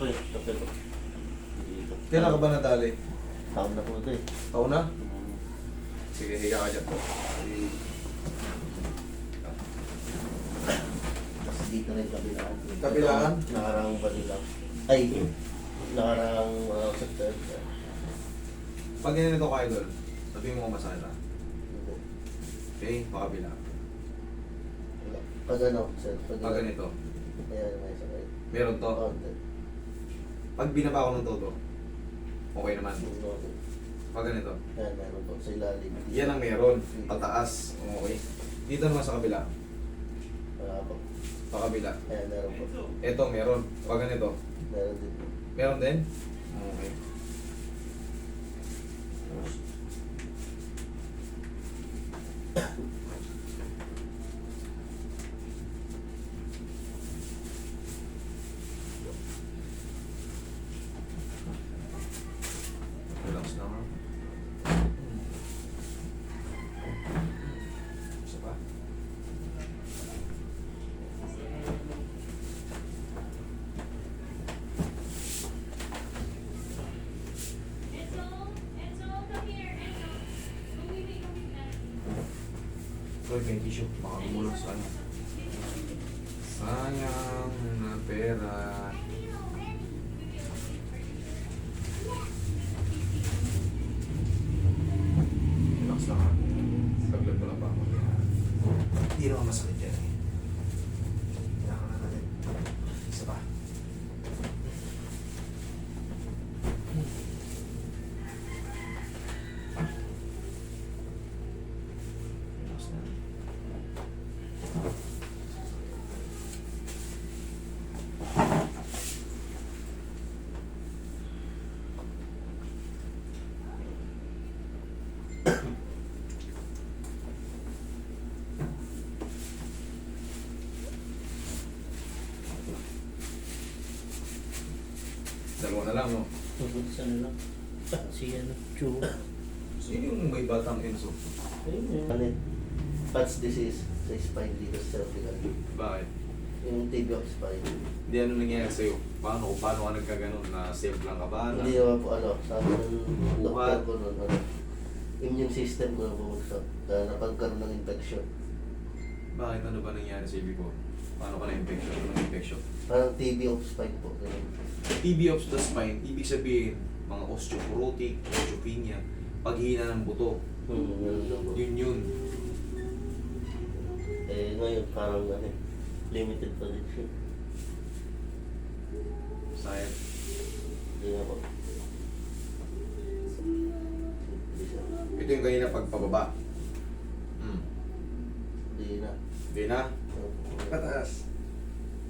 po eh. Po. Dito. Kailan ka ba nadali? Taon na po ito eh. Taon na? Mm. Sige, higa ka dyan po. Tapos dito rin kabilaan. Kabilaan? Nakarang ba nila? Ay, nakarang uh, September. Pag ganito ka idol, sabihin mo masala. Okay, pakabila. Pag ano, sir? Pag, Pag ganito, Ayan, may sakay. meron to. Konti. Pag binaba ko ng todo, okay naman. Pag ganito, Ayan, meron po sa ilalim. yan ang meron. Pataas. Okay. Dito naman sa kabila. Wala po. Pakabila. Ayan, meron po. Ito, meron. Pag ganito, Meron din po. meron din? Okay. Relax na nga. Isa pa? Enzo, Enzo, come here, Enzo. Go with go with me. Troy, may tissue. Baka gumulong sa ano. Sayang na pera. Hindi naman masakit yan eh. Kailangan na natin. Isa pa. Relax na. Dalawa na lang, no? Tugod sa nila. Si ano, Chu. Sino yung may batang Enzo? Ayun yun. Ano yun? Patch disease sa spine dito sa cervical. Bakit? Yung tibia of spine. Hindi ano nangyayari sa'yo? Paano, paano ka nagkaganon? Na safe lang ka ba? Na, Hindi naman po ano, sabi ng Buhat. doktor ko nun, ano, immune system ko na bumagsak. Dahil napagkaroon ng infection. bakit ano ba nangyari sa ibig ko? Paano ka na-infection? Ano na-infection? Parang TB of spine po. Ganun. TB of the spine, ibig sabihin, mga osteoporotic, osteopenia, paghina ng buto. Hmm, ganun daw po. Yun yun. Eh, ngayon parang ano, eh, limited pa rin siya. Sayang. Hindi na po. Hindi siya. Ito yung kanina pagpababa. Hindi na. Hindi na. Opo. Pataas.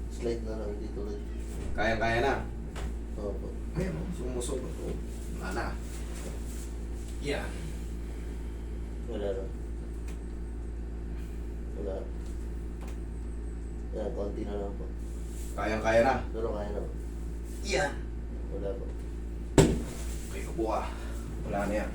Slide na lang dito ulit. Kaya-kaya na. Opo. Ayun, sumusog ito. Wala na. Yan. Wala na. Wala. Yan, konti na lang po. Kayang-kaya na. Pero kaya na po. Yan. Wala po. May kabuka. Wala na yan.